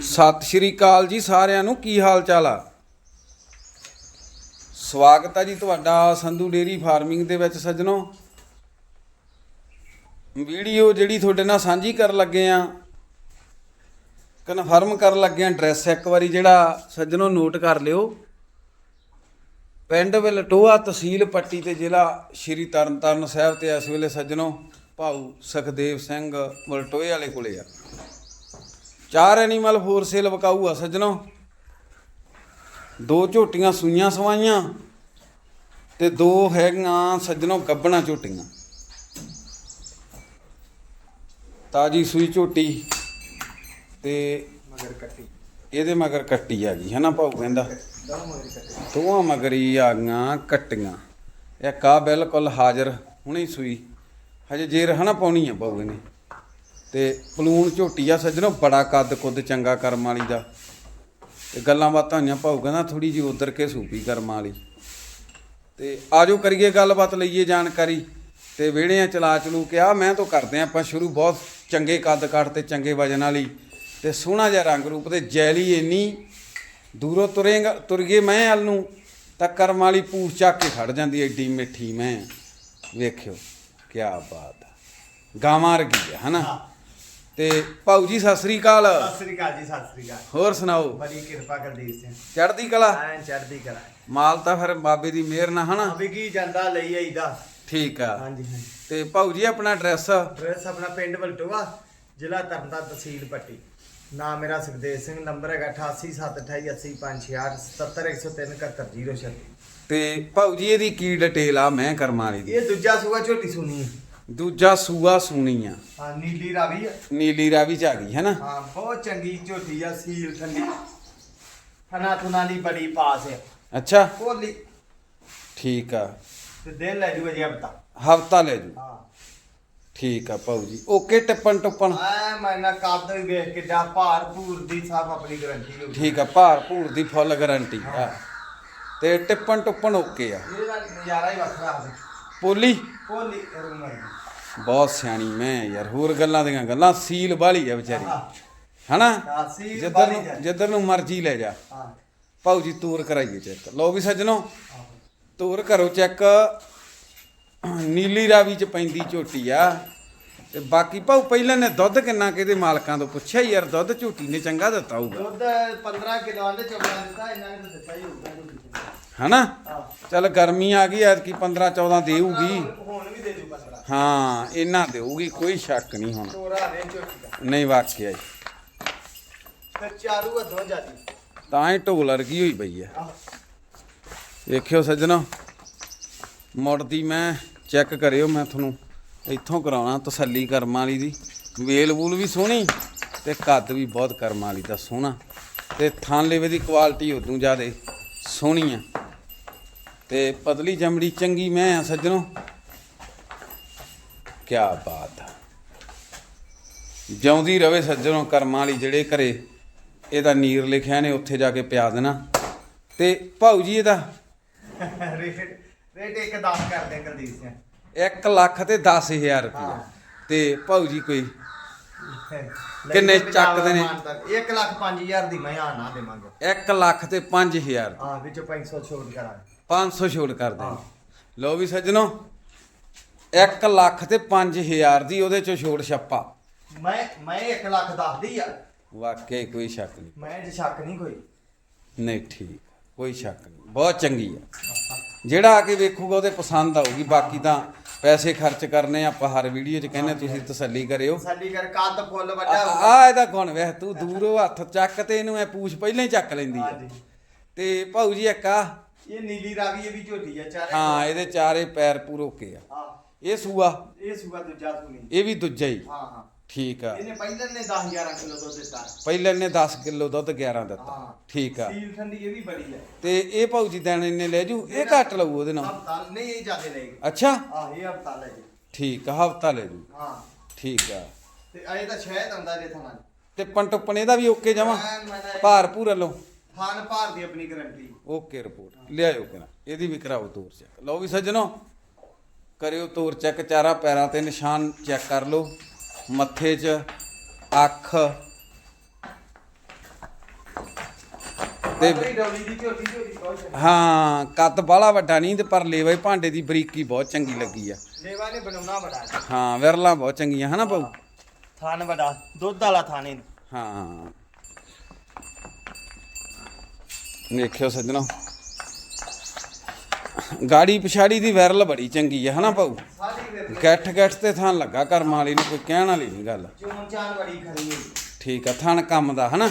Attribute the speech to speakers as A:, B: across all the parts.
A: ਸਤਿ ਸ਼੍ਰੀ ਅਕਾਲ ਜੀ ਸਾਰਿਆਂ ਨੂੰ, ਕੀ ਹਾਲ ਚਾਲ ਆ? ਸਵਾਗਤ ਹੈ ਜੀ ਤੁਹਾਡਾ ਸੰਧੂ ਡੇਰੀ ਫਾਰਮਿੰਗ ਦੇ ਵਿੱਚ ਸੱਜਣੋ। ਵੀਡੀਓ ਜਿਹੜੀ ਤੁਹਾਡੇ ਨਾਲ ਸਾਂਝੀ ਕਰਨ ਲੱਗੇ ਆ, ਕਨਫਰਮ ਕਰਨ ਲੱਗੇ ਆ ਐਡਰੈਸ, ਇੱਕ ਵਾਰੀ ਜਿਹੜਾ ਸੱਜਣੋ ਨੋਟ ਕਰ ਲਿਓ। ਪਿੰਡ ਵਲਟੋਆ ਤਹਿਸੀਲ ਪੱਟੀ ਤੇ ਜ਼ਿਲ੍ਹਾ ਸ਼੍ਰੀ ਤਰਨਤਾਰਨ ਸਾਹਿਬ ਤੇ ਇਸ ਵੇਲੇ ਸੱਜਣੋ ਭਾਊ ਸੁਖਦੇਵ ਸਿੰਘ ਵਲਟੋਏ ਵਾਲੇ ਕੋਲੇ ਆ। ਚਾਰ ਐਨੀਮਲ ਫੋਰ ਸੇਲ ਵਕਾਊ ਆ ਸੱਜਣੋ। ਦੋ ਝੋਟੀਆਂ ਸੂਈਆਂ ਸਵਾਈਆਂ ਤੇ ਦੋ ਹੈਗੀਆਂ ਸੱਜਣੋ ਗੱਬਣਾ ਝੋਟੀਆਂ। ਤਾਜੀ ਸੂਈ ਝੋਟੀ ਤੇ
B: ਮਗਰ ਕੱਟੀ
A: ਇਹਦੇ ਮਗਰ ਕੱਟੀ ਆ ਗਈ, ਹਨਾ ਭਾਊ ਕਹਿੰਦਾ?
B: ਦੋ ਮਗਰ ਕੱਟੀ
A: ਦੋਵਾਂ ਮਗਰੀ ਆ ਗਈਆਂ ਕੱਟੀਆਂ। ਇਹ ਆ ਬਿਲਕੁਲ ਹਾਜ਼ਰ, ਹੁਣੇ ਸੂਈ। ਹਜੇ ਜੇਰ ਹਨਾ ਪਾਉਣੀ ਆ ਭਾਊ ਨੇ ਤੇ ਪਲੂਣ ਝੋਟੀ ਆ, ਸੱਜਣੋ, ਬੜਾ ਕੱਦ ਕੁੱਦ ਚੰਗਾ ਕਰਮ ਵਾਲੀ ਦਾ। ਤੇ ਗੱਲਾਂ ਬਾਤਾਂ ਹੋਈਆਂ, ਭਾਊ ਕਹਿੰਦਾ ਥੋੜੀ ਜਿਹੀ ਉਧਰ ਕੇ ਸੂਪੀ ਕਰਮ ਵਾਲੀ। ਤੇ ਆਜੋ ਕਰੀਏ ਗੱਲਬਾਤ, ਲਈਏ ਜਾਣਕਾਰੀ। ਤੇ ਆ ਚਲਾ ਚਲੂ ਕੇ ਆ ਮੈਂ ਤੋਂ ਕਰਦੇ ਆਪਾਂ ਸ਼ੁਰੂ ਬਹੁਤ ਚੰਗੇ ਕੱਦ ਕੱਟ ਤੇ ਚੰਗੇ ਵਜਨ ਵਾਲੀ। ਤੇ ਸੋਹਣਾ ਜਿਹਾ ਰੰਗ ਰੂਪ ਤੇ ਜੈਲੀ ਇੰਨੀ ਦੂਰੋਂ ਤੁਰੇਗਾ ਤੁਰ ਗਏ ਮੈਂ ਹਲ ਨੂੰ, ਤਾਂ ਕਰਮ ਵਾਲੀ ਪੂਛ ਚੱਕ ਕੇ ਖੜ ਜਾਂਦੀ ਐ ਏਡੀ ਮਿੱਠੀ ਮੈਂ। ਵੇਖਿਓ ਕੀ ਬਾਤ ਹੈ ਗਾਵਾਂ ਰਗੀ ਹੈ ਹਨਾ? ਤੇ ਭਾਊ ਜੀ ਸਤਿ ਸ੍ਰੀ ਅਕਾਲ।
B: ਸਤਿ ਸ੍ਰੀ ਅਕਾਲ ਜੀ ਸਤਿ ਸ੍ਰੀ ਅਕਾਲ।
A: ਹੋਰ ਸੁਣਾਓ?
B: ਬੜੀ ਕਿਰਪਾ ਕਰਦੀਪ ਸਿੰਘ
A: ਚੜ੍ਹਦੀ ਕਲਾ?
B: ਐਨ ਚੜ੍ਹਦੀ ਕਲਾ।
A: ਮਾਲ ਤਾਂ ਫਿਰ ਬਾਬੇ ਦੀ ਮਿਹਰ ਨਾਲ ਹਨਾ?
B: ਅਭੀ ਕੀ ਜਾਂਦਾ ਲਈ ਆਈਦਾ।
A: ਠੀਕ ਆ।
B: ਹਾਂਜੀ ਹਾਂਜੀ।
A: ਤੇ ਭਾਊ ਜੀ ਆਪਣਾ ਐਡਰੈਸ?
B: ਐਡਰੈਸ ਆਪਣਾ ਪਿੰਡ ਬਲਟੋਆ ਜ਼ਿਲ੍ਹਾ ਤਰਨਤਾਰਨ ਤਹਿਸੀਲ ਪੱਟੀ। ਨਾਮ ਮੇਰਾ ਸੁਖਦੇਵ ਸਿੰਘ ਨੰਬਰ ਹੈਗਾ 88788505
A: ਤੇ ਭਾਊ ਜੀ ਇਹਦੀ ਕੀ ਡਿਟੇਲ ਆ? ਮੈਂ ਕਰਮਾਂ ਦੀ।
B: ਇਹ ਦੂਜਾ ਸੂਆ ਝੋਟੀ ਸੁਣੀ ਹੈ।
A: ਦੂਜਾ ਸੂਆ ਸੂਣੀ ਆ।
B: ਹਾਂ ਨੀਲੀ ਰਾਵੀ ਹੈ।
A: ਨੀਲੀ ਰਾਵੀ ਚ ਆ ਗਈ ਹੈ ਨਾ
B: ਹਾਂ ਬਹੁਤ ਚੰਗੀ ਝੋਟੀ ਆ ਸੀਲ ਠੰਡੀ ਹਨਾ ਤੁਨਾ ਦੀ ਬੜੀ ਪਾਸ ਹੈ
A: ਅੱਛਾ।
B: ਭੋਲੀ।
A: ਠੀਕ ਆ।
B: ਤੇ ਦਿਨ ਲੈ ਜੂ ਅਜੇ ਹਫਤਾ।
A: ਹਫਤਾ ਲੈ ਜੂ।
B: ਹਾਂ।
A: ਠੀਕ ਆ ਭਾਊ ਜੀ। ਓਕੇ ਟਿੱਪਣ ਟੁੱਪਣ।
B: ਆ ਮੈਨਾਂ ਕੱਦ ਵੀ ਵੇਖ ਕਿੱਡਾ ਭਾਰ ਭੂਰ ਦੀ ਸਭ ਆਪਣੀ ਗਰੰਟੀ ਹੋ
A: ਠੀਕ ਆ ਭਾਰ ਭੂਰ ਦੀ ਫੁੱਲ ਗਾਰੰਟੀ ਆ। ਤੇ ਟਿੱਪਣ ਟੁੱਪਣ ਓਕੇ ਆ।
B: ਇਹਦਾ ਨਜ਼ਾਰਾ ਹੀ ਵੱਖਰਾ ਹੈ
A: ਪੋਲੀ
B: ਭੋਲੀ ਰੁਮਾਈ
A: ਬਹੁਤ ਸਿਆਣੀ ਮੈਂ ਯਾਰ ਹੋਰ ਗੱਲਾਂ ਦੀਆਂ ਗੱਲਾਂ ਸੀਲ ਵਾਲੀ ਆ ਵਿਚਾਰੀ। ਹਨਾ? ਜਿੱਧਰ ਨੂੰ। ਜਿੱਧਰ ਨੂੰ ਮਰਜ਼ੀ ਲੈ ਜਾ।
B: ਹਾਂ।
A: ਜੀ ਤੂਰ ਕਰਾਈਏ ਚੈੱਕ। ਲਓ ਵੀ ਸੱਜਣੋ ਤੂਰ ਕਰੋ ਚੈੱਕ। ਨੀਲੀ ਰਾਵੀ ਚ ਪੈਂਦੀ ਝੋਟੀ ਆ। ਤੇ ਬਾਕੀ ਭਾਊ ਪਹਿਲਾਂ ਨੇ ਦੁੱਧ ਕਿੰਨਾ ਕਿਹਦੇ ਮਾਲਕਾਂ ਤੋਂ ਪੁੱਛਿਆ ਯਾਰ ਦੁੱਧ ਝੋਟੀ ਨੇ ਚੰਗਾ ਦਿੱਤਾ ਹੋਊਗਾ।
B: ਦੁੱਧ 15 ਕਿਲੋ ਦੇ ਚੋਬਾ ਦਿੱਤਾ ਇਹਨਾਂ ਨੇ ਤਾਂ ਦਿੱਤਾ ਹੀ ਹੋਊਗਾ।
A: ਹਨਾ? ਚੱਲ ਗਰਮੀ ਆ ਗਈ ਐਤਕੀ 15 14 ਦੇਊਗੀ।
B: ਹੁਣ ਵੀ ਦੇ ਜੂ 15
A: ਹਾਂ ਇਹਨਾਂ ਦੇਊਗੀ ਕੋਈ ਸ਼ੱਕ ਨਹੀਂ ਹੁਣ। ਨਹੀਂ ਵਾਕਿਆ ਜੀ।
B: ਤੇ ਚਾਰੂ ਹੱਥੋਂ ਜਾਦੀ
A: ਤਾਂ ਹੀ ਢੋਲ ਵਰਗੀ ਹੋਈ ਪਈ
B: ਆਹ।
A: ਵੇਖਿਓ ਸੱਜਣੋ ਮੁੜਦੀ ਮੈਂ ਚੈੱਕ ਕਰਿਓ ਮੈਂ ਤੁਹਾਨੂੰ। ਇੱਥੋਂ ਕਰਾਉਣਾ ਤਸੱਲੀ ਕਰਮਾਂ ਵਾਲੀ ਦੀ। ਵੇਲ ਵੂਲ ਵੀ ਸੋਹਣੀ ਤੇ ਕੱਦ ਵੀ ਬਹੁਤ ਕਰਮਾਂ ਵਾਲੀ ਦਾ ਸੋਹਣਾ। ਤੇ ਥਾਂ ਲੇਵੇ ਦੀ ਕੁਆਲਿਟੀ ਉਦੋਂ ਜ਼ਿਆਦੇ ਸੋਹਣੀ ਆ। ਤੇ ਪਤਲੀ ਚਮੜੀ ਚੰਗੀ ਮੈਂ ਆ ਸੱਜਣੋ। ਕੀ ਬਾਤ ਆ। ਜਿਉਂਦੀ ਰਵੇ ਸੱਜਣੋ ਕਰਮਾਂ ਵਾਲੀ ਜਿਹੜੇ ਘਰੇ ਇਹਦਾ ਨੀਰ ਲਿਖਿਆ ਨੇ, ਉੱਥੇ ਜਾ ਕੇ ਪਿਆ ਦੇਣਾ। ਤੇ ਭਾਊ ਜੀ ਇਹਦਾ।
B: ਰੇਟ ਰੇਟ ਇੱਕ 10 ਕਰ ਕੁਲਦੀਪ ਸਿੰਘ।
A: 1 ਲੱਖ ਤੇ 10000 ਰੁਪਇਆ
B: ਹਾਂ।
A: ਤੇ ਭਾਊ ਜੀ ਕੋਈ ਕਿੰਨੇ ਚੱਕਦੇ ਨੇ?
B: 1 ਲੱਖ 5000 ਦੀ ਮੈਂ ਆ ਨਾ ਦੇਵਾਂਗੇ।
A: 1 ਲੱਖ ਤੇ 5000
B: ਹਾਂ ਵਿੱਚ 500 ਛੋਟ ਕਰਾਂਗੇ।
A: 500 ਛੋੜ ਕਰ ਦੇ। ਲਓ ਵੀ ਸੱਜਣੋ 1 ਲੱਖ ਤੇ 5000 ਦੀ ਉਹਦੇ ਚੋਂ ਛੋੜ ਛੱਪਾ।
B: ਮੈਂ ਮੈਂ 1 ਲੱਖ ਦੱਸਦੀ ਆ।
A: ਵਾਕਿਆ ਹੀ ਕੋਈ ਸ਼ੱਕ ਨਹੀਂ।
B: ਮੈਂ ਜੇ ਸ਼ੱਕ ਨਹੀਂ ਕੋਈ।
A: ਨਹੀਂ ਠੀਕ ਕੋਈ ਸ਼ੱਕ ਨਹੀਂ। ਬਹੁਤ ਚੰਗੀ ਆ। ਜਿਹੜਾ ਆ ਕੇ ਵੇਖੂਗਾ ਉਹਦੇ ਪਸੰਦ ਆਊਗੀ। ਬਾਕੀ ਤਾਂ ਪੈਸੇ ਖਰਚ ਕਰਨੇ ਆਪਾਂ ਹਰ ਵੀਡੀਓ 'ਚ ਕਹਿੰਦੇ ਤੁਸੀਂ ਤਸੱਲੀ ਕਰਿਓ।
B: ਸਾਡੀ ਕਰ ਕੱਦ ਫੁੱਲ ਵੱਡਾ
A: ਆ ਇਹਦਾ ਗੁਣ ਵੇਖ ਤੂੰ ਦੂਰੋਂ ਹੱਥ ਚੱਕ ਤੇ ਇਹਨੂੰ ਐ ਪੂਛ ਪਹਿਲਾਂ ਹੀ ਚੱਕ ਲੈਂਦੀ ਆ।
B: ਹਾਂਜੀ।
A: ਤੇ ਭਾਊ ਜੀ ਇੱਕ ਆ।
B: ਇਹ ਨੀਲੀ ਰਾਵੀ ਇਹ ਵੀ ਝੋਟੀ ਆ ਚਾਰੇ
A: ਹਾਂ ਇਹਦੇ ਚਾਰੇ ਪੈਰ ਪੂਰੋ ਕੇ ਆ।
B: ਹਾਂ।
A: ਇਹ ਸੂਆ।
B: ਇਹ ਸੂਆ ਦੂਜਾ ਸੁਣੀ।
A: ਇਹ ਵੀ ਦੂਜਾ ਹੀ।
B: ਹਾਂ ਹਾਂ।
A: ਠੀਕ ਆ।
B: ਇਹਨੇ ਪਹਿਲਾਂ ਨੇ 10 11 ਕਿਲੋ ਦੁੱਧ ਦਿੱਤਾ।
A: ਪਹਿਲੇ ਨੇ 10 ਕਿਲੋ ਦੁੱਧ 11 ਦਿੱਤਾ।
B: ਹਾਂ
A: ਠੀਕ ਆ।
B: ਸੀਲ ਠੰਡੀ ਇਹ ਵੀ ਬੜੀ ਹੈ
A: ਤੇ ਇਹ ਭਾਊ ਜੀ ਦੇਣ ਇਹਨੇ ਲੈ ਜੂ ਇਹ ਘੱਟ ਲਊ ਉਹਦੇ ਨਾਲ।
B: ਹਫਤਾ ਨਹੀਂ ਇਹ ਜ਼ਿਆਦਾ ਲਏਗੀ
A: ਅੱਛਾ।
B: ਆ ਇਹ ਹਫਤਾ ਲੈ ਜੀ।
A: ਠੀਕ ਆ ਹਫਤਾ ਲੈ ਜੂ।
B: ਹਾਂ।
A: ਠੀਕ ਆ।
B: ਤੇ ਅਜੇ ਤਾਂ ਸ਼ਹਿਦ ਆਉਂਦਾ ਜੇ ਥਾਂ
A: ਤੇ ਪੰਟਪਨ ਇਹਦਾ ਵੀ ਓਕੇ ਜਮਾ ਭਾਰ ਭੂਰ ਲਓ
B: ਥਾਨ ਭਾਰ ਦੀ ਆਪਣੀ ਗਾਰੰਟੀ
A: ਓਕੇ ਰਿਪੋਰਟ ਲਿਆਇਓ ਕਿਨਾ ਇਹਦੀ ਵੀ ਕਰਾਓ ਤੋਰ ਚੈੱਕ ਲਓ ਵੀ ਸੱਜਣੋ ਕਰਿਓ ਤੋਰ ਚੈੱਕ ਚਾਰਾ ਪੈਰਾਂ ਤੇ ਨਿਸ਼ਾਨ ਚੈੱਕ ਕਰ ਲਓ। ਮੱਥੇ 'ਚ ਅੱਖ। ਤੇ- ਹਾਂ ਕੱਦ ਬਾਹਲਾ ਵੱਡਾ ਨਹੀਂ ਤੇ ਪਰ ਲੇਵੇ ਭਾਂਡੇ ਦੀ ਬਰੀਕੀ ਬਹੁਤ ਚੰਗੀ ਲੱਗੀ ਆ।
B: ਲੇਵਾ ਨੇ ਬਣਾਉਣਾ ਬੜਾ।
A: ਹਾਂ ਵਿਰਲਾ ਬਹੁਤ ਚੰਗੀਆਂ ਹਨਾ ਭਾਊ
B: ਥਣ ਬੜਾ ਦੁੱਧ ਵਾਲਾ ਥਾਣੇ ਨੂੰ
A: ਹਾਂ। ਦੇਖਿਓ ਸੱਜਣੋ। ਗਾੜੀ ਪਿਛਾੜੀ ਦੀ ਵਿਰਲ ਬੜੀ ਚੰਗੀ ਆ ਹਨਾ
B: ਵੇਰ
A: ਗੱਠ ਗੱਠ ਤੇ ਥਾਂ ਲੱਗਾ ਕਰਮ ਵਾਲੀ ਨੂੰ ਕੋਈ ਕਹਿਣ ਵਾਲੀ ਨਹੀਂ ਗੱਲ।
B: ਚੋਣ ਚਾਨ ਬੜੀ ਖਰੀ ਹੈ
A: ਠੀਕ ਆ ਥਣ ਕੰਮ ਦਾ ਹਨਾ?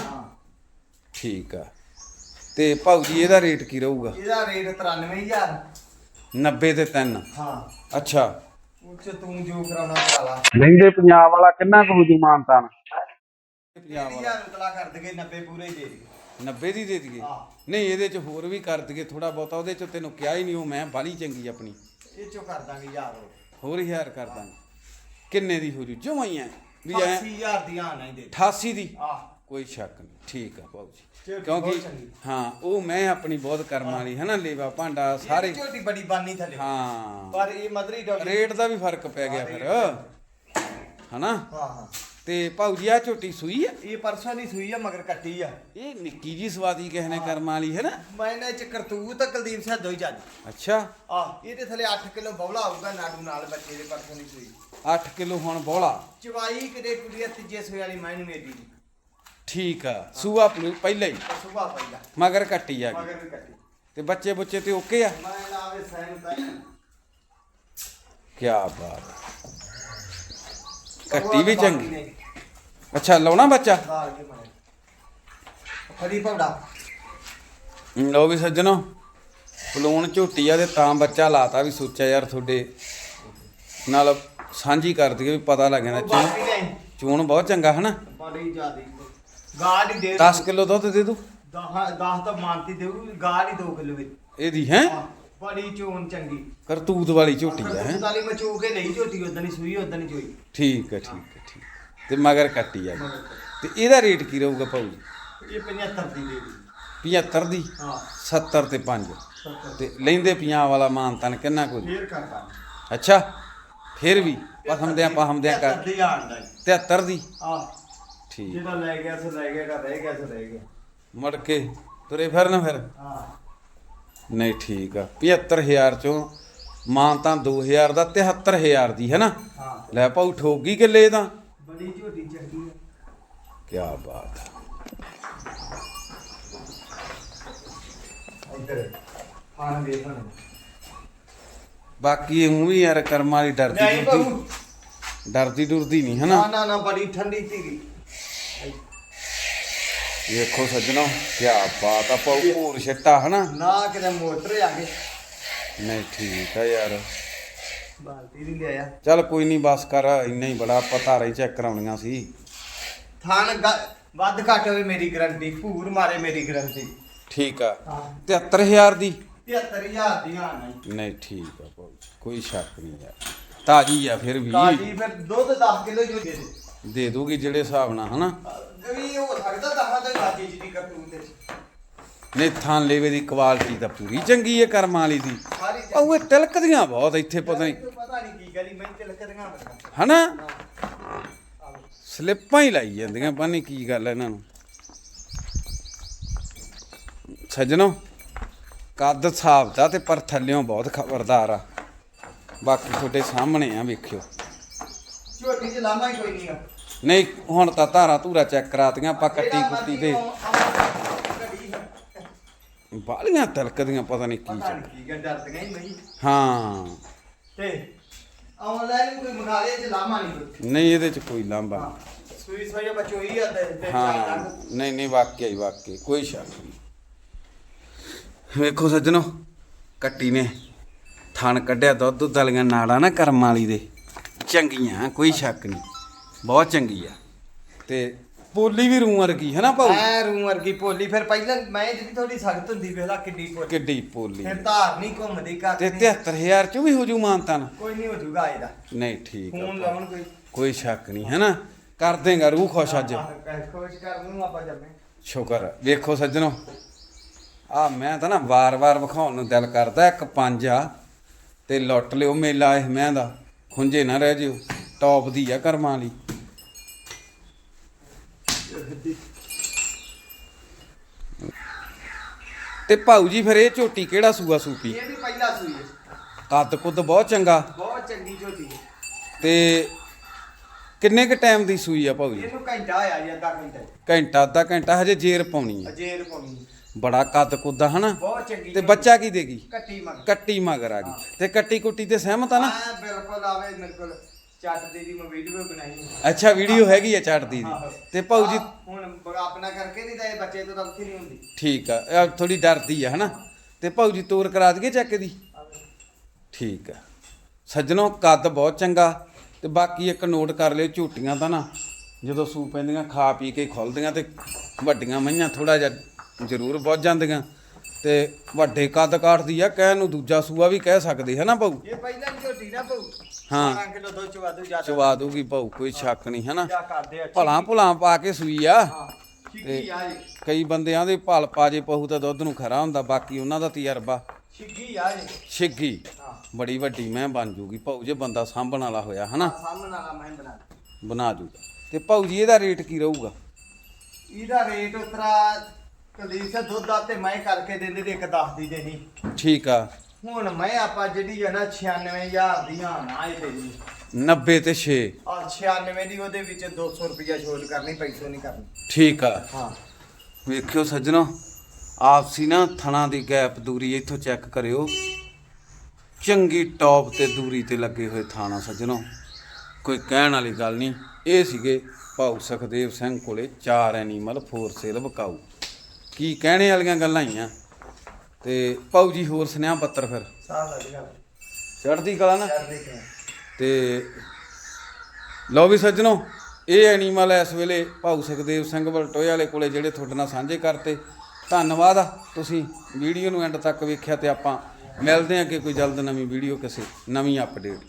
A: ਠੀਕ ਆ। ਤੇ ਭਾਊ ਜੀ ਇਹਦਾ ਰੇਟ ਕੀ ਰਹੂਗਾ?
B: ਇਹਦਾ ਰੇਟ 93000
A: 90 ਤੇ 3
B: ਹਾਂ।
A: ਅੱਛਾ।
B: ਉੱਚ ਤੂੰ ਜੋ ਕਰਾਉਣਾ ਕਰਾ ਲਾ।
A: ਲੈਂਦੇ ਪੰਜਾਬ ਵਾਲਾ ਕਿੰਨਾ ਕੁ ਹਜੂ ਮਾਨਤਾਨ ਪੰਜਾਬ ਵਾਲਾ।
B: 20000 ਉਤਲਾ ਕਰ ਦਗੇ 90 ਪੂਰੇ ਹੀ ਦੇ ਦੇ
A: 90 ਦੀ ਦੇ ਦਈਏ। ਨਹੀਂ ਇਹਦੇ ਚ ਹੋਰ ਵੀ ਕਰ ਦਈਏ ਥੋੜਾ ਬਹੁਤਾ। ਉਹਦੇ ਚ ਤੈਨੂੰ ਕਿਹਾ ਹੀ ਨਹੀਂ ਉਹ ਮੈਂ ਬਾਲੀ ਚੰਗੀ ਆਪਣੀ।
B: ਇਹ ਚੋਂ ਕਰ ਦਾਂਗੇ ਯਾਰ ਉਹ
A: ਹੋਰ ਹੀ ਹਾਰ ਕਰ ਦਾਂਗੇ। ਕਿੰਨੇ ਦੀ ਹੋ ਜੂ? ਜਮਾਂ ਹੀ ਐ ਵੀ ਐ
B: 80000 ਦੀਆਂ ਆ ਨਹੀਂ ਦੇ
A: 88 ਦੀ?
B: ਆਹ।
A: ਕੋਈ ਸ਼ੱਕ ਨਹੀਂ। ਠੀਕ ਆ ਭਾਊ ਜੀ। ਕਿਉਂਕਿ। ਹਾਂ ਉਹ ਮੈਂ ਆਪਣੀ ਬਹੁਤ ਕਰਮ ਵਾਲੀ ਹੈ। ਨਾ ਲੇਵਾ ਭਾਂਡਾ ਸਾਰੇ।
B: ਝੋਟੀ ਬੜੀ ਬਾਨੀ ਥੱਲੇ।
A: ਹਾਂ।
B: ਪਰ ਇਹ ਮਦਰੀ ਡੌਲੀ
A: ਰੇਟ ਦਾ ਵੀ ਫ਼ਰਕ ਪੈ ਗਿਆ ਫਿਰ। ਹਨਾ?
B: ਹਾਂ ਹਾਂ।
A: ਤੇ ਭਾਊ ਜੀ ਆ ਝੋਟੀ ਸੂਈ ਆ?
B: ਇਹ ਪਰਸੋਂ ਦੀ ਸੂਈ ਆ ਮਗਰ ਕੱਟੀ ਆ।
A: ਇਹ ਨਿੱਕੀ ਜੀ ਸਵਾਦੀ ਕਿਸੇ ਨੇ ਕਰਮ ਵਾਲੀ ਹੈ ਨਾ?
B: ਮੈਨੇ ਚ ਕਰਤੂਤ ਕੁਲਦੀਪ ਸਿੰਘ ਦੋਈ ਜੱਜ
A: ਅੱਛਾ।
B: ਆ ਇਹਦੇ ਥੱਲੇ 8 ਕਿਲੋ ਬੌਲਾ ਆਊਗਾ ਨਾੜੂ ਨਾਲ ਬੱਚੇ ਦੇ ਪਰਸੋਂ ਦੀ ਸੂਈ।
A: 8 ਕਿਲੋ ਹੁਣ ਬੋਲਾ।
B: ਚਵਾਈ ਕਿਤੇ ਕੁੜੀ ਤੀਜੇ ਸੂਈ ਵਾਲੀ ਮਾਇਨ ਮੇਰੀ ਦੀ।
A: ਠੀਕ ਆ ਸੂਆ ਪਹਿਲਾਂ ਹੀ।
B: ਸੁਭਾ ਪਹਿਲਾ।
A: ਮਗਰ ਕੱਟੀ ਆ ਗਈ।
B: ਮਗਰ ਵੀ ਕੱਟੀ।
A: ਤੇ ਬੱਚੇ ਬੁੱਚੇ ਤੇ ਓਕੇ ਆ?
B: ਮੈਂ ਲਾਵੇ ਸੈਨ ਤਾਂ
A: ਕੀ ਬਾਤ। ਕੱਟੀ ਵੀ ਚੰਗੀ। ਅੱਛਾ ਲਾਉਣਾ ਬੱਚਾ?
B: ਫੜੀ ਪੌੜਾ
A: ਲਓ ਵੀ ਸੱਜਣੋ ਪਲੂਣ ਝੋਟੀ ਆ ਤੇ ਤਾਂ ਬੱਚਾ ਲਾਤਾ ਵੀ ਸੋਚਿਆ ਯਾਰ ਤੁਹਾਡੇ ਨਾਲ ਸਾਂਝੀ ਕਰ ਦਈਏ ਵੀ ਪਤਾ ਲੱਗ ਜਾਂਦਾ। ਚੂਣ ਬਹੁਤ ਚੰਗਾ ਹਨਾ?
B: ਬੜੀ ਜ਼ਿਆਦੀ ਹੀ ਦੇ
A: 10 ਕਿਲੋ ਦੁੱਧ ਦੇ ਦੂ
B: 10 10 ਤਾਂ ਮਾਨਤੀ ਦੇਊ ਗਾੜ ਹੀ 2 ਕਿਲੋ ਵਿੱਚ।
A: ਇਹਦੀ ਹਾਂ,
B: ਬੜੀ ਚੋਣ ਚੰਗੀ।
A: ਕਰਤੂਤ ਵਾਲੀ ਝੋਟੀ ਆ ਹੈ?
B: ਦਾਲੀ ਮੈਂ ਚੋ ਕੇ ਲਈ ਝੋਟੀ ਉਦੋਂ ਹੀ ਸੂਈ ਉਦੋਂ ਹੀ ਚੋਈ।
A: ਠੀਕ ਹੈ ਠੀਕ ਹੈ ਠੀਕ ਤੇ ਮਗਰ ਕੱਟੀ ਆ। ਤੇ ਇਹਦਾ ਰੇਟ ਕੀ ਰਹੂਗਾ ਭਾਊ ਜੀ?
B: ਇਹ 75 ਦੀ ਦੇ ਦੀ
A: 75 ਦੀ?
B: ਹਾਂ।
A: 70 ਤੇ 5 ਤੇ ਲੈਂਦੇ ਪੰਜਾਹ ਵਾਲਾ ਮਾਨਤਨ ਕਿੰਨਾ ਕੋਈ
B: ਫੇਰ ਕਰਦਾ
A: ਅੱਛਾ ਫਿਰ ਵੀ ਪਸਮਦਿਆਂ ਪਸਮਦਿਆਂ ਕਰ।
B: ਦੀ ਆਣਦਾ
A: 73 ਦੀ?
B: ਆ
A: ਠੀਕ।
B: ਜਿਹੜਾ ਲੈ ਗਿਆ ਸੋ ਲੈ ਗਿਆ ਰਹਿ ਗਿਆ ਸੋ ਰਹਿ ਗਿਆ।
A: ਮੁੜ ਕੇ ਤੁਰੇ ਫਿਰਨ ਫਿਰ।
B: ਹਾਂ।
A: ਨਹੀਂ ਠੀਕ ਆ। 75000 ਚੋਂ ਮਾਨ ਤਾਂ 2000 ਦਾ 73000 ਦੀ ਹੈ ਨਾ?
B: ਹਾਂ।
A: ਲੈ ਭਾਊ ਠੋਗੀ ਕਿੱਲੇ ਤਾਂ
B: ਬੜੀ ਝੋਟੀ ਚੰਗੀ ਆ।
A: ਕੀ ਬਾਤ।
B: ਇੱਧਰ ਵੇਖ ਹੁਣ
A: ਬਾਕੀ ਉਹ ਵੀ ਯਾਰ ਕਰਮ ਵਾਲੀ ਡਰਦੀ
B: ਨਹੀਂ
A: ਡੁਰਦੀ। ਡਰਦੀ ਡੁਰਦੀ ਨਹੀਂ ਹੈ
B: ਨਾ?
A: ਨਾ
B: ਨਾ ਨਾ ਬੜੀ ਠੰਡੀ ਧੀਰੀ
A: ਵੇਖੋ ਸੱਜਣੋ ਕੀ ਬਾਤ ਆ ਭਾਊ ਹੋਰ ਛੱਟਾ ਹੈ ਨਾ
B: ਕਿਤੇ ਮੋਟਰ ਆ ਗਏ
A: ਨਹੀਂ ਠੀਕ ਆ ਯਾਰ।
B: ਬਾਲਟੀ ਨਹੀਂ ਲਿਆਇਆ।
A: ਚੱਲ ਕੋਈ ਨਹੀਂ ਬਸ ਕਰ ਇੰਨਾ ਹੀ ਬੜਾ ਆਪਾਂ ਧਾਰਾਂ ਹੀ ਚੈੱਕ ਕਰਾਉਣੀਆਂ ਸੀ।
B: ਥਾਣ ਵੱਧ ਘੱਟ ਹੋਵੇ ਮੇਰੀ ਗਰੰਟੀ ਭੂਰ ਮਾਰੇ ਮੇਰੀ ਗਰੰਟੀ।
A: ਠੀਕ ਆ।
B: ਹਾਂ।
A: 73000 ਦੀ?
B: 73000 ਦੀਆਂ ਨਹੀਂ।
A: ਨਹੀਂ ਠੀਕ ਆ ਕੋਈ ਸ਼ੱਕ ਨਹੀਂ ਯਾਰ। ਤਾਜੀ ਆ ਫਿਰ ਵੀ।
B: ਕਾਜੀ ਫਿਰ ਦੁੱਧ 10 ਕਿਲੋ ਜੋ ਦੇ ਦੇ
A: ਦੇ ਦੂਗੀ ਜਿਹੜੇ ਹਿਸਾਬ ਨਾਲ ਹਨਾ?
B: ਵੀ ਹੋ ਸਕਦਾ ਦਹਾਂ ਦਾ ਕਾਜੀ ਜੀ ਦੀ ਕਰਤੂਤ ਤੇ
A: ਨਹੀਂ ਥਾਂ ਲੇਵੇ ਦੀ ਕੁਆਲਿਟੀ ਤਾਂ ਪੂਰੀ ਚੰਗੀ ਹੈ ਕਰਮਾਂ ਵਾਲੀ ਦੀ।
B: ਸਾਰੀ
A: ਉਹ ਇਹ ਤਿਲਕਦੀਆਂ ਬਹੁਤ ਇੱਥੇ ਪਤਾ ਨਹੀਂ
B: ਪਤਾ ਨਹੀਂ ਕੀ ਗਲੀ ਮੈਂ ਤੇ ਲਕਦੀਆਂ ਬੜੀਆਂ।
A: ਹਨਾ? ਸਲਿੱਪਾਂ ਹੀ ਲਾਈ ਜਾਂਦੀਆਂ ਪਤਾ ਨਹੀਂ ਕੀ ਗੱਲ ਹੈ ਇਹਨਾਂ ਨੂੰ। ਸੱਜਣੋ ਕੱਦ ਸਾਫਤਾ ਤੇ ਪਰ ਥੱਲਿਓਂ ਬਹੁਤ ਖਬਰਦਾਰ ਆ। ਬਾਕੀ ਤੁਹਾਡੇ ਸਾਹਮਣੇ ਆ ਵੇਖਿਓ।
B: ਝੋਟੀ ਚ ਲਾਮਾ ਹੀ ਕੋਈ ਨਹੀਂ ਆ।
A: ਨਹੀਂ ਹੁਣ ਤਾਂ ਧਾਰਾ ਧੂਰਾ ਚੈੱਕ ਕਰਾਤੀਆਂ ਆਪਾਂ ਕੱਟੀ ਕੁੱਟੀ ਤੇ ਬਾਲੀਆਂ ਤਿਲਕਦੀਆਂ ਪਤਾ ਨਹੀਂ ਕੀ ਚੱਲ।
B: ਨਹੀਂ ਹੀ ਨਹੀਂ।
A: ਹਾਂ।
B: ਤੇ ਆਨਲਾਈਨ ਕੋਈ ਮੰਗਾ ਲਿਆ ਚ ਲਾਮਾ ਨਹੀਂ ਕੋਈ।
A: ਨਹੀਂ ਇਹਦੇ ਚ ਕੋਈ ਲਾਂਭਾ
B: ਹਾਂ। ਸੂਈ ਸੋਈ ਬਚੋਈ ਆ ਤੇ ਤੇ
A: ਹਾਂ। ਨਹੀਂ ਨਹੀਂ ਵਾਕਿਆ ਹੀ ਵਾਕਿਆ ਕੋਈ ਸ਼ੱਕ ਨਹੀਂ। ਵੇਖੋ ਸੱਜਣੋ ਕੱਟੀ ਨੇ ਥਣ ਕੱਢਿਆ ਦੁੱਧ ਦੁੱਧ ਵਾਲੀਆਂ ਨਾੜਾਂ ਨਾ ਕਰਮ ਵਾਲੀ ਦੇ। ਚੰਗੀਆਂ ਕੋਈ ਸ਼ੱਕ ਨਹੀਂ। ਬਹੁਤ ਚੰਗੀ ਆ। ਤੇ ਪੋਲੀ ਵੀ ਰੂੰ ਵਰਗੀ ਹੈ ਨਾ ਭਾਊ?
B: ਐ ਰੂਮ ਵਰਗੀ ਪੋਲੀ ਫਿਰ ਪਹਿਲਾਂ ਮੈਂ ਜਿਹੜੀ ਥੋੜੀ ਸਖਤ ਹੁੰਦੀ ਵੇਲਾ ਕਿੱਡੀ ਪੋਲੀ।
A: ਕਿੱਡੀ ਪੋਲੀ।
B: ਫਿਰ ਧਾਰ ਨਹੀਂ ਘੁੰਮਦੀ ਕੱਖ
A: ਤੇ
B: ਨਹੀਂ
A: 73000 ਚ ਵੀ ਹੋ ਜੂ ਮਾਨਤਨ?
B: ਕੋਈ ਨਹੀਂ ਹੋ ਜੂਗਾ ਇਹਦਾ
A: ਨਹੀਂ ਠੀਕ
B: ਫੋਨ
A: ਆ
B: ਲਾਉਣ ਕੋਈ।
A: ਕੋਈ ਸ਼ੱਕ ਨਹੀਂ ਹੈ ਨਾ? ਕਰ ਦੇਗਾ ਰੂਹ ਖੁਸ਼ ਅੱਜ।
B: ਆਹ, ਖੁਸ਼ ਕਰ ਨੂੰ ਆਪਾਂ ਜੰਮੇ
A: ਸ਼ੁਕਰ ਹੈ। ਵੇਖੋ ਸੱਜਣੋ ਆ ਮੈਂ ਤਾਂ ਨਾ ਵਾਰ-ਵਾਰ ਵਿਖਾਉਣ ਨੂੰ ਦਿਲ ਕਰਦਾ ਇੱਕ ਪੰਜ ਆ ਤੇ ਲੁੱਟ ਲਿਓ ਮੇਲਾ ਇਹ ਮੈਂ ਦਾ। ਖੁੰਝੇ ਨਾ ਰਹਿ ਜਿਓ ਟੌਪ ਦੀ ਆ ਕਰਮਾਂ ਵਾਲੀ। ਤੇ ਭਾਊ ਜੀ ਫਿਰ ਇਹ ਝੋਟੀ ਕਿਹੜਾ ਸੂਆ ਸੂਪੀ?
B: ਇਹ ਵੀ ਪਹਿਲਾ ਸੂਈ ਹੈ।
A: ਕੱਦ ਕੁੱਦ ਬਹੁਤ ਚੰਗਾ।
B: ਬਹੁਤ ਚੰਗੀ ਝੋਟੀ ਹੈ।
A: ਤੇ ਕਿੰਨੇ ਕ ਟਾਈਮ ਦੀ ਸੂਈ ਆ ਭਾਊ ਜੀ?
B: ਇਹਨੂੰ ਘੰਟਾ ਆਇਆ ਜੀ ਅੱਧਾ ਘੰਟਾ
A: ਘੰਟਾ ਅੱਧਾ ਘੰਟਾ ਹਜੇ ਜੇਰ ਪਾਉਣੀ ਆ।
B: ਅਜੇਰ ਪਾਉਣੀ
A: ਬੜਾ ਕੱਦ ਕੁੱਦ ਹਨਾ?
B: ਬਹੁਤ ਚੰਗੀ
A: ਤੇ। ਬੱਚਾ ਕੀ ਦੇਗੀ
B: ਕੱਟੀ ਮਗ
A: ਕੱਟੀ ਮਗਰ ਆ ਗਈ। ਤੇ ਕੱਟੀ ਕੁੱਟੀ ਤੇ ਸਹਿਮਤ ਆ ਨਾ?
B: ਹਾਂ ਬਿਲਕੁਲ ਆਵੇ ਮੇਰੇ ਕੋਲ ਚੱਟ ਦੀ ਦੀ ਮੈਂ ਵੀਡੀਓ ਬਣਾਈ।
A: ਅੱਛਾ ਵੀਡੀਓ ਹੈਗੀ ਆ ਚੜਦੀ ਦੀ। ਤੇ ਭਾਊ ਜੀ
B: ਆਹ, ਹੁਣ ਬ- ਆਪਣਾ ਕਰਕੇ ਨਹੀਂ ਤਾਂ ਇਹ ਬੱਚੇ ਤੋਂ ਤਾਂ ਔਖੀ ਨਹੀਂ ਹੁੰਦੀ।
A: ਠੀਕ ਆ ਥੋੜੀ ਡਰਦੀ ਆ ਹਨਾ? ਤੇ ਭਾਊ ਜੀ ਤੋਰ ਕਰਾ ਦਈਏ ਚੱਕ ਦੀ ਠੀਕ ਆ। ਸੱਜਣੋ ਕੱਦ ਬਹੁਤ ਚੰਗਾ। ਤੇ ਬਾਕੀ ਇੱਕ ਨੋਟ ਕਰ ਲਿਓ ਝੂਟੀਆਂ ਤਾਂ ਨਾ। ਜਦੋਂ ਸੂ ਪੈਂਦੀਆਂ ਖਾ ਪੀ ਕੇ ਖੁੱਲਦੀਆਂ ਤੇ ਵੱਡੀਆਂ ਮਈਆਂ ਥੋੜਾ ਜਿਹਾ ਜ਼ਰੂਰ ਵੱਧ ਜਾਂਦੀਆਂ। ਤੇ ਵੱਡੇ ਕੱਦ ਕਾਟਦੀ ਆ ਕਹਿ ਨੂੰ ਦੂਜਾ ਸੂਆ ਵੀ ਕਹਿ ਸਕਦੇ ਹਨਾ ਭਾਊ?
B: ਇਹ ਪਹਿਲਾਂ ਵੀ ਝੋਟੀ ਨਾ ਪਊ।
A: ਹਾਂ।
B: 12 ਕਿਲੋ ਦੁੱਧ ਚਵਾ ਦੂ
A: ਦੂਗੀ ਭਾਊ ਕੋਈ ਸ਼ੱਕ ਨਹੀਂ ਹਨਾ
B: ਜਾ ਕਰਦੇ ਆ।
A: ਭਲਾ ਭੁਲਾ ਪਾ ਕੇ ਸੂਈ ਆ। ਕਈ ਬੰਦਿਆਂ ਦੇ ਭਲ ਪਾ ਜੇ ਪਹੂ ਤਾਂ ਦੁੱਧ ਨੂੰ ਖਰਾ ਹੁੰਦਾ ਬਾਕੀ ਉਹਨਾਂ ਦਾ ਤਜਰਬਾ।
B: ਛਿੱਗੀ ਆ ਜੀ।
A: ਛਿੱਗੀ
B: ਹਾਂ।
A: ਬੜੀ ਵੱਡੀ ਮੈਂ ਬਣ ਜੂਗੀ ਭਾਊ ਜੇ ਬੰਦਾ ਸਾਂਭਣ ਵਾਲਾ ਹੋਇਆ ਹਨਾ
B: ਸਾਹਮਣੇ ਵਾਲਾ ਮੈਂ ਬਣਾ
A: ਬਣਾ ਜੂਗਾ। ਤੇ ਭਾਊ ਜੀ ਇਹਦਾ ਰੇਟ ਕੀ ਰਹੂਗਾ?
B: ਇਹਦਾ ਰੇਟ ਉਤਰਾ ਕਲੀਸ ਦੁੱਧ ਆ ਤੇ ਮੈਂ ਕਰਕੇ ਦਿੰਦੇ ਤੇ ਇੱਕ 10 ਦੀ ਦੇਣੀ।
A: ਠੀਕ ਆ।
B: ਹੁਣ ਮੈਂ ਆਪਾਂ ਜਿਹੜੀ ਹੈ ਨਾ 96000 ਦੀ ਹਾਂ ਨਾ ਇਹ ਦੇਣੀ।
A: 90 ਤੇ 6
B: ਆ 96 ਦੀ ਉਹਦੇ ਵਿੱਚ 200 ਰੁਪਇਆ ਛੋੜ ਕਰਨੀ ਪੈਸੋ ਨਹੀਂ ਕਰਨੀ।
A: ਠੀਕ ਆ।
B: ਹਾਂ।
A: ਵੇਖਿਓ ਸੱਜਣੋ ਆਪਸੀ ਨਾ ਥਣਾ ਦੀ ਗੈਪ ਦੂਰੀ ਇੱਥੋਂ ਚੈੱਕ ਕਰਿਓ। ਚੰਗੀ ਟੌਪ ਤੇ ਦੂਰੀ ਤੇ ਲੱਗੇ ਹੋਏ ਥਾਣਾ ਸੱਜਣੋ। ਕੋਈ ਕਹਿਣ ਵਾਲੀ ਗੱਲ ਨਹੀਂ। ਇਹ ਸੀਗੇ ਭਾਊ ਸੁਖਦੇਵ ਸਿੰਘ ਕੋਲੇ ਚਾਰ ਐਨੀਮਲ ਫੋਰ ਸੇਲ ਵਿਕਾਊ। ਕੀ ਕਹਿਣੇ ਵਾਲੀਆਂ ਗੱਲਾਂ ਹੀ ਆ ਤੇ ਭਾਊ ਜੀ ਹੋਰ ਸੁਨੇਹਾ ਪੱਤਰ ਫਿਰ।
B: ਸਾਹ ਲੱਗ ਗਿਆ
A: ਚੜ੍ਹਦੀ ਕਲਾ ਨਾ।
B: ਦੇਖਿਆ
A: ਤੇ ਲਓ ਵੀ ਸੱਜਣੋ ਇਹ ਐਨੀਮਲ ਇਸ ਵੇਲੇ ਭਾਊ ਸੁਖਦੇਵ ਸਿੰਘ ਬਲਟੋਏ ਵਾਲੇ ਕੋਲੇ ਜਿਹੜੇ ਤੁਹਾਡੇ ਨਾਲ ਸਾਂਝੇ ਕਰਤੇ। ਧੰਨਵਾਦ ਆ ਤੁਸੀਂ ਵੀਡੀਓ ਨੂੰ ਐਂਡ ਤੱਕ ਵੇਖਿਆ ਤੇ ਆਪਾਂ ਮਿਲਦੇ ਹਾਂ ਕਿ ਕੋਈ ਜਲਦ ਨਵੀਂ ਵੀਡੀਓ ਕਿਸੇ ਨਵੀਂ ਅਪਡੇਟ